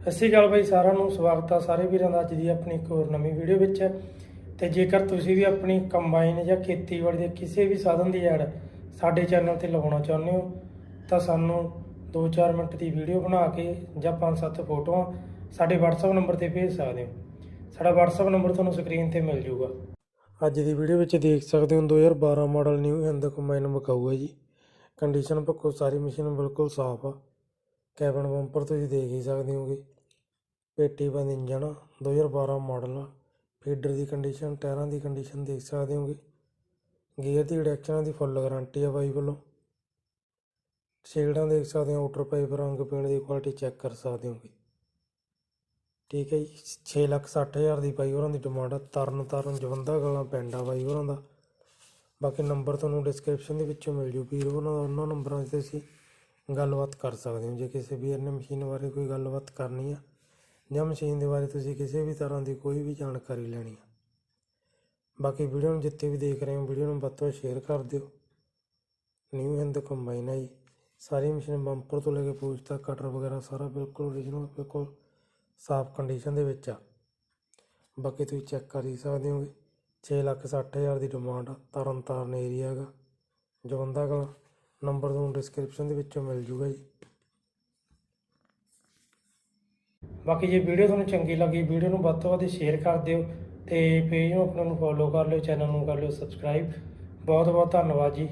ਸਤਿ ਸ਼੍ਰੀ ਅਕਾਲ ਬਾਈ, ਸਾਰਿਆਂ ਨੂੰ ਸਵਾਗਤ ਆ ਸਾਰੇ ਵੀਰਾਂ ਦਾ ਅੱਜ ਦੀ ਆਪਣੀ ਇੱਕ ਹੋਰ ਨਵੀਂ ਵੀਡੀਓ ਵਿੱਚ। ਤੇ ਜੇਕਰ ਤੁਸੀਂ ਵੀ ਆਪਣੀ ਕੰਬਾਈਨ ਜਾਂ ਖੇਤੀਬਾੜੀ ਦੇ ਕਿਸੇ ਵੀ ਸਾਧਨ ਦੀ ਐਡ ਸਾਡੇ ਚੈਨਲ ਤੇ ਲਗਾਉਣਾ ਚਾਹੁੰਦੇ ਹੋ, ਤਾਂ ਸਾਨੂੰ 2-4 ਮਿੰਟ ਦੀ ਵੀਡੀਓ ਬਣਾ ਕੇ ਜਾਂ 5-7 ਫੋਟੋਆਂ ਸਾਡੇ WhatsApp ਨੰਬਰ ਤੇ ਭੇਜ ਸਕਦੇ ਹੋ। ਸਾਡਾ WhatsApp ਨੰਬਰ ਤੁਹਾਨੂੰ ਸਕਰੀਨ ਤੇ ਮਿਲ ਜਾਊਗਾ ਅੱਜ ਦੀ ਵੀਡੀਓ ਵਿੱਚ ਦੇਖ ਸਕਦੇ ਹੋ 2012 ਮਾਡਲ ਨਿਊ ਹਿੰਦ ਕੰਬਾਈਨ ਵਿਕਾਊ ਹੈ ਜੀ। ਕੰਡੀਸ਼ਨ ਪੱਕੋ ਸਾਰੀ ਮਸ਼ੀਨ ਬਿਲਕੁਲ ਸਾਫ਼ ਆ। ਕੈਬਨ ਬੰਪਰ ਤੁਸੀਂ ਦੇਖ ਹੀ ਸਕਦੇ ਹੋਗੇ। ਪੇਟੀ ਬੰਦ ਇੰਜਨ ਆ, 2012 ਮਾਡਲ ਆ ਫੀਡਰ ਦੀ ਕੰਡੀਸ਼ਨ ਟਾਇਰਾਂ ਦੀ ਕੰਡੀਸ਼ਨ ਦੇਖ ਸਕਦੇ ਹੋਗੇ। ਗੇਅਰ ਦੀ ਡਿਰੈਕਸ਼ਨਾਂ ਦੀ ਫੁੱਲ ਗਾਰੰਟੀ ਆ ਬਾਈ ਵੱਲੋਂ। ਸ਼ੇਡਾਂ ਦੇਖ ਸਕਦੇ ਹੋ ਆਊਟਰ ਪਾਈਪ ਰੰਗ ਪੇਂਟ ਦੀ ਕੁਆਲਿਟੀ ਚੈੱਕ ਕਰ ਸਕਦੇ ਹੋਗੇ। ਠੀਕ ਹੈ ਜੀ 6 ਲੱਖ 60 ਹਜ਼ਾਰ ਦੀ ਬਾਈ ਹੋਰਾਂ ਦੀ ਡਿਮਾਂਡ ਆ ਤਰਨ ਤਾਰਨ ਜਵੰਦਾ ਗਲਾਂ ਪਿੰਡ ਆ ਬਾਈ ਹੋਰਾਂ ਦਾ। ਬਾਕੀ ਨੰਬਰ ਤੁਹਾਨੂੰ ਡਿਸਕ੍ਰਿਪਸ਼ਨ ਦੇ ਵਿੱਚੋਂ ਮਿਲ ਜੂ ਵੀਰ ਉਹਨਾਂ ਦਾ ਉਹਨਾਂ ਨੰਬਰਾਂ 'ਤੇ ਤੁਸੀਂ ਗੱਲਬਾਤ ਕਰ ਸਕਦੇ ਹੋ। ਜੇ ਕਿਸੇ ਵੀ ਇਹਨੇ ਮਸ਼ੀਨ ਬਾਰੇ ਕੋਈ ਗੱਲਬਾਤ ਕਰਨੀ ਆ, ਜਾਂ ਮਸ਼ੀਨ ਦੇ ਬਾਰੇ ਤੁਸੀਂ ਕਿਸੇ ਵੀ ਤਰ੍ਹਾਂ ਦੀ ਕੋਈ ਵੀ ਜਾਣਕਾਰੀ ਲੈਣੀ ਆ। ਬਾਕੀ ਵੀਡੀਓ ਨੂੰ ਜਿੱਥੇ ਵੀ ਦੇਖ ਰਹੇ ਹੋ, ਵੀਡੀਓ ਨੂੰ ਵੱਧ ਤੋਂ ਵੱਧ ਸ਼ੇਅਰ ਕਰ ਦਿਓ। ਨਿਊ ਹਿੰਦ ਕੰਬਾਈਨ ਹੈ ਜੀ। ਸਾਰੀ ਮਸ਼ੀਨ ਬੰਪਰ ਤੋਂ ਲੈ ਕੇ ਪੂਛ ਤੱਕ ਕਟਰ ਵਗੈਰਾ ਸਾਰਾ ਬਿਲਕੁਲ ਓਰੀਜਨਲ ਬਿਲਕੁਲ ਸਾਫ਼ ਕੰਡੀਸ਼ਨ ਦੇ ਵਿੱਚ ਆ। ਬਾਕੀ ਤੁਸੀਂ ਚੈੱਕ ਕਰ ਹੀ ਸਕਦੇ ਹੋਗੇ। 6 ਲੱਖ 60 ਹਜ਼ਾਰ ਦੀ ਡਿਮਾਂਡ ਆ। ਤਰਨ ਤਾਰਨ ਏਰੀਆ ਹੈਗਾ। ਜਵੰਦਾ ਕਲਾਂ ਨੰਬਰ ਤੁਹਾਨੂੰ ਡਿਸਕ੍ਰਿਪਸ਼ਨ ਦੇ ਵਿੱਚੋਂ ਮਿਲ ਜੂਗਾ ਜੀ। ਬਾਕੀ ਜੇ ਵੀਡੀਓ ਤੁਹਾਨੂੰ ਚੰਗੀ ਲੱਗੀ, ਵੀਡੀਓ ਨੂੰ ਵੱਧ ਤੋਂ ਵੱਧ ਸ਼ੇਅਰ ਕਰ ਦਿਓ ਤੇ ਪੇਜ ਨੂੰ ਆਪਣਾ ਨੂੰ ਫੋਲੋ ਕਰ ਲਿਓ ਚੈਨਲ ਨੂੰ ਕਰ ਲਿਓ ਸਬਸਕ੍ਰਾਈਬ ਬਹੁਤ ਬਹੁਤ ਧੰਨਵਾਦ ਜੀ।